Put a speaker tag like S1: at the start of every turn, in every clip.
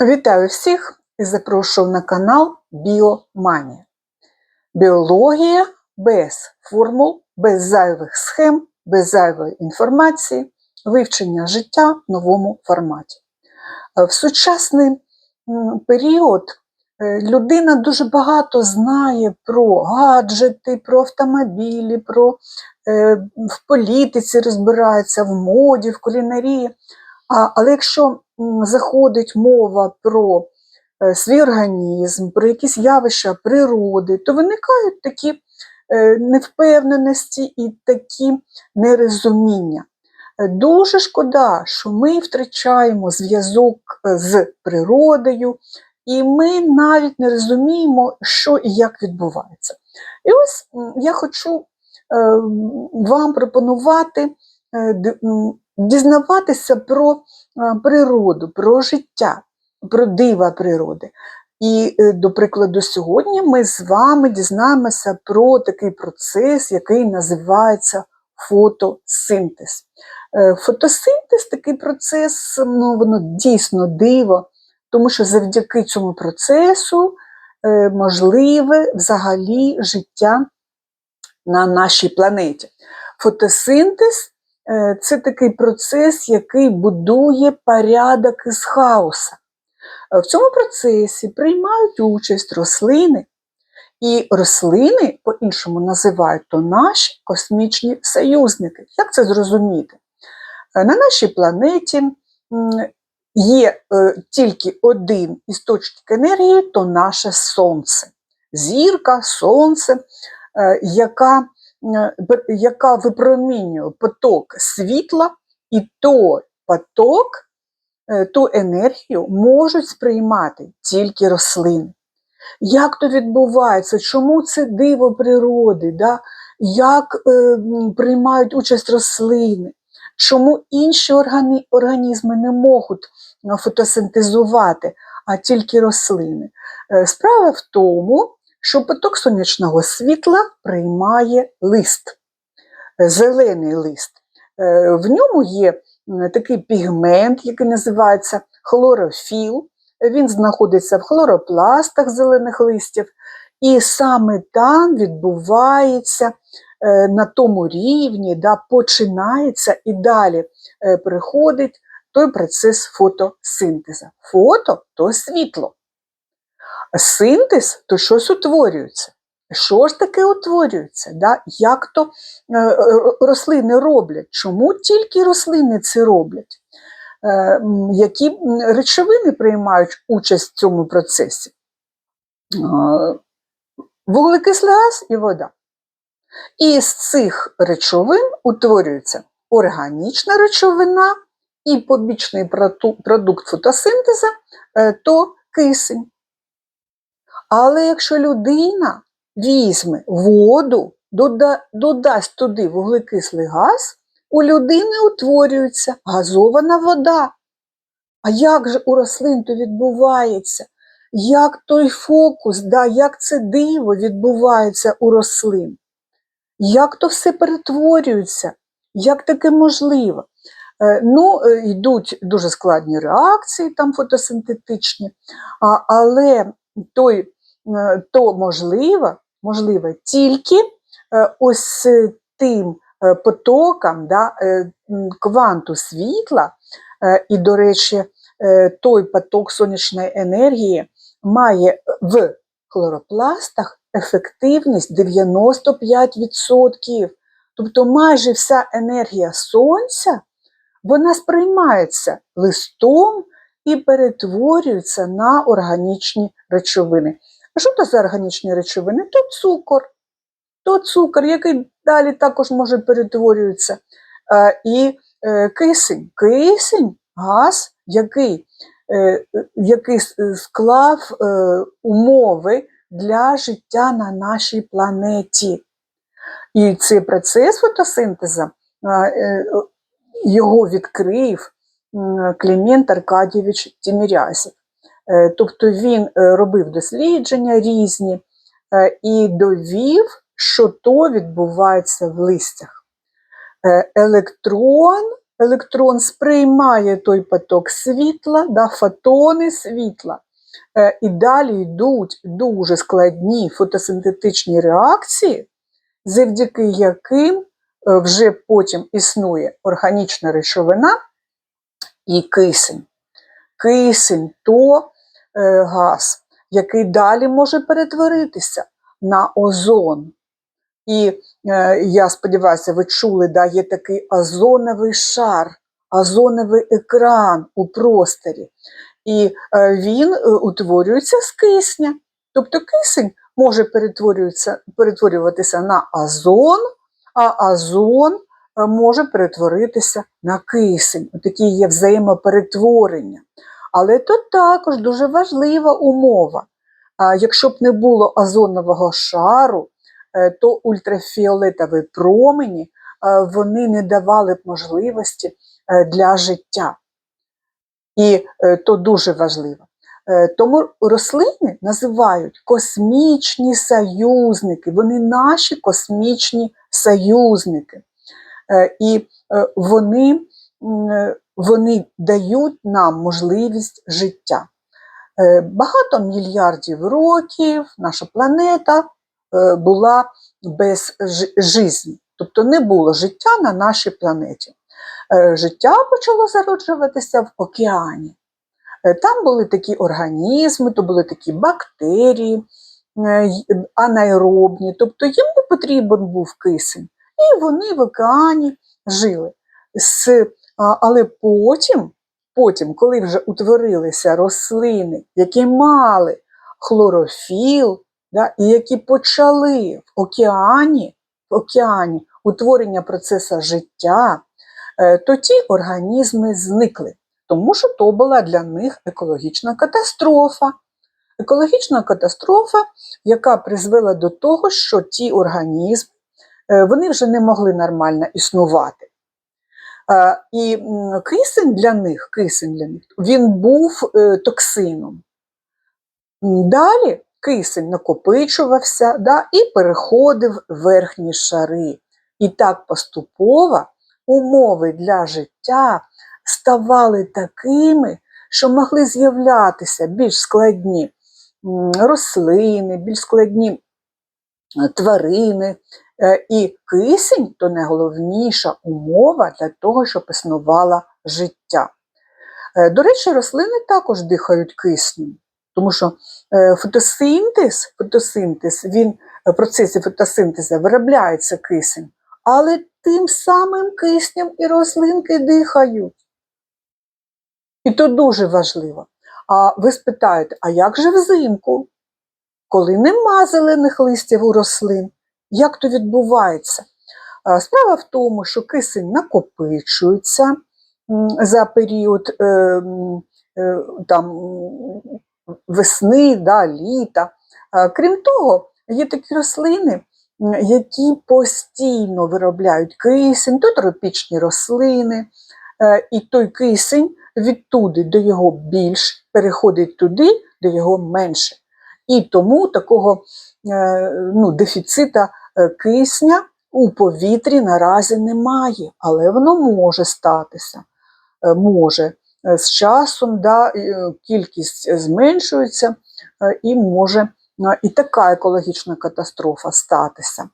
S1: Вітаю всіх і запрошую на канал Біоманія. Біологія без формул, без зайвих схем, без зайвої інформації, вивчення життя в новому форматі. Е, В сучасний період е, людина дуже багато знає про гаджети, про автомобілі, про е, в політиці розбирається, в моді, в кулінарії. А, але якщо заходить мова про е, свій організм, про якісь явища природи, то виникають такі е, невпевненості і такі нерозуміння. Е, Дуже шкода, що ми втрачаємо зв'язок з природою, і ми навіть не розуміємо, що і як відбувається. І ось я хочу вам пропонувати дізнаватися про е, природу, про життя, про дива природи. І, е, до прикладу, сьогодні ми з вами дізнаємося про такий процес, який називається фотосинтез. Е, Фотосинтез такий процес, ну, воно дійсно диво, тому що завдяки цьому процесу можливе взагалі життя на нашій планеті. Фотосинтез це такий процес, який будує порядок із хаоса. Е, В цьому процесі приймають участь рослини, і рослини по-іншому називають то наші космічні союзники. Як це зрозуміти? Е, На нашій планеті є е, тільки один істочник енергії, то наше Сонце. Зірка, Сонце, е, яка, е, яка випромінює поток світла, і той поток, е, ту енергію можуть сприймати тільки рослини. Як то відбувається? Чому це диво природи? Да? Як е, приймають участь рослини? Чому інші органи, організми не можуть е, фотосинтезувати, а тільки рослини? Е, Справа в тому, що поток сонячного світла приймає лист, зелений лист. Е, В ньому є такий пігмент, який називається хлорофіл. Він знаходиться в хлоропластах зелених листів, і саме там відбувається е, на тому рівні, да, починається і далі е, приходить той процес фотосинтезу. Фото то світло. Синтез то щось утворюється. Що ж таке утворюється? Да? Як то е, рослини роблять? Чому тільки рослини це роблять? Е, Які речовини приймають участь в цьому процесі? Е, Вуглекислий газ і вода. І з цих речовин утворюється органічна речовина і побічний продукт фотосинтезу е, то кисень. Але якщо людина візьме воду, дода- додасть туди вуглекислий газ, у людини утворюється газована вода. А як же у рослин то відбувається? Як той фокус, да, як це диво відбувається у рослин? Як то все перетворюється? Як таке можливо? Е, Ну, е, йдуть дуже складні реакції, там фотосинтетичні, але той, то можливо, можливо тільки е, ось е, тим е, потоком да, е, кванту світла, е, і, до речі, е, той поток сонячної енергії має в хлоропластах ефективність 95%. Тобто майже вся енергія сонця вона сприймається листом і перетворюється на органічні речовини. А що це за органічні речовини? То цукор. То цукор, який далі також може перетворюватися. Е, І е, кисень. Кисень газ, який, е, який склав умови для життя на нашій планеті. І цей процес фотосинтезу його відкрив Клімент Аркадійович Тімірязів. Е, Тобто він е, робив дослідження різні е, і довів, що то відбувається в листях. Електрон електрон сприймає той поток світла, да, фотони світла, і далі йдуть дуже складні фотосинтетичні реакції, завдяки яким вже потім існує органічна речовина і кисень. Кисень то газ, який далі може перетворитися на озон. І е, я сподіваюся, ви чули, да, є такий озоновий шар, озоновий екран у просторі. І е, він е, утворюється з кисня. Тобто кисень може перетворюватися, на озон, а озон е, може перетворитися на кисень. Такі є взаємоперетворення. Але тут також дуже важлива умова. Якщо б не було озонового шару, е, то ультрафіолетові промені е, вони не давали б можливості е, для життя. І то дуже важливо. Тому рослини називають космічні союзники, вони наші космічні союзники. І вони, вони дають нам можливість життя. Е, Багато мільярдів років наша планета е, була без жи- житті, тобто не було життя на нашій планеті. Е, Життя почало зароджуватися в океані. Там були такі організми, то були такі бактерії анаеробні, тобто їм не потрібен був кисень. І вони в океані жили. З, але потім, потім, коли вже утворилися рослини, які мали хлорофіл, да, і які почали в океані, в океані утворення процесу життя, е, то ті організми зникли, тому що то була для них екологічна катастрофа. Екологічна катастрофа, яка призвела до того, що ті організми е, вони вже не могли нормально існувати. І кисень для них, кисень для них він був е, токсином. Далі кисень накопичувався да, і переходив в верхні шари. І так поступово умови для життя ставали такими, що могли з'являтися більш складні рослини, більш складні е, тварини. Е, І кисень то найголовніша умова для того, щоб існувало життя. Е, До речі, рослини також дихають киснем, тому що е, фотосинтез, фотосинтез він в процесі фотосинтезу виробляється кисень, але тим самим киснем і рослинки дихають. І то дуже важливо. А ви спитаєте, а як же взимку, коли нема зелених листів у рослин? Як то відбувається? Справа в тому, що кисень накопичується за період е, е, там, весни, да, літа. Крім того, є такі рослини, які постійно виробляють кисень, то тропічні рослини, Е, і той кисень відтуди до його більш переходить туди, де його менше. І тому такого е, ну, дефіцита е, кисня у повітрі наразі немає, але воно може статися. Е, Може. Е, З часом да, е, кількість зменшується е, і може е, і така екологічна катастрофа статися.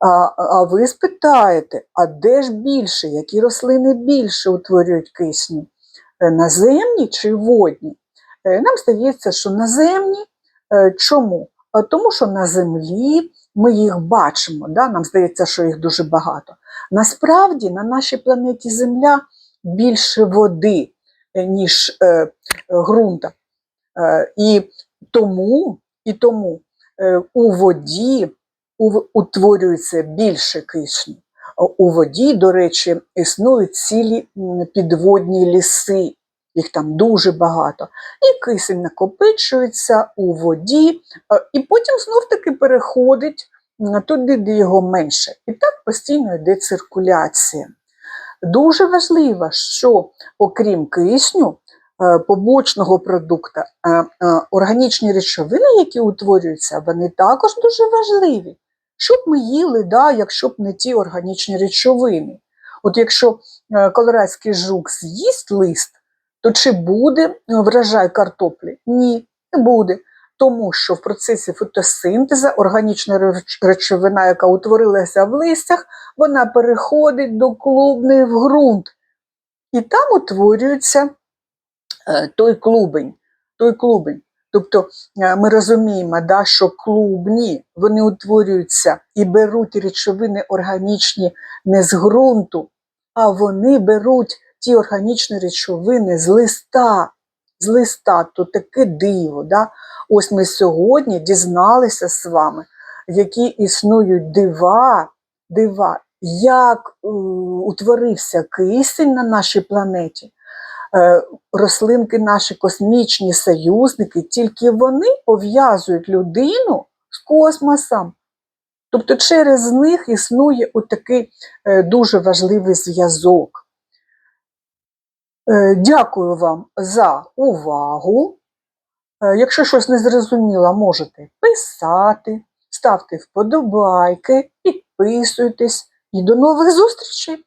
S1: А, а ви спитаєте, а де ж більше, які рослини більше утворюють кисню? Е, Наземні чи водні? Е, Нам здається, що наземні. Е, Чому? А Тому що на землі ми їх бачимо, да? нам здається, що їх дуже багато. Насправді на нашій планеті Земля більше води, е, ніж е, ґрунта. Е, І тому, і тому е, у воді утворюється більше кисню. У воді, до речі, існують цілі підводні ліси, їх там дуже багато. І кисень накопичується у воді, е, і потім знов-таки переходить туди, де його менше. І так постійно йде циркуляція. Дуже важливо, що окрім кисню, е, побочного продукту, е, органічні речовини, які утворюються, вони також дуже важливі. Що б ми їли, да, якщо б не ті органічні речовини? От якщо колорадський жук з'їсть лист, то чи буде е, врожай картоплі? Ні, не буде. Тому що в процесі фотосинтезу органічна речовина, яка утворилася в листях, вона переходить до клубних в ґрунт. І там утворюється е, той клубень. Той клубень. Тобто е, ми розуміємо, да, що клубні вони утворюються і беруть речовини органічні не з ґрунту, а вони беруть ті органічні речовини з листа. З листа, то таке диво. Да? Ось ми сьогодні дізналися з вами, які існують дива, дива, як е, утворився кисень на нашій планеті. Е, рослинки наші космічні союзники, тільки вони пов'язують людину з космосом. Тобто через них існує отакий е, дуже важливий зв'язок. Е, Дякую вам за увагу. Е, Якщо щось не зрозуміло, можете писати, ставте вподобайки, підписуйтесь і до нових зустрічей!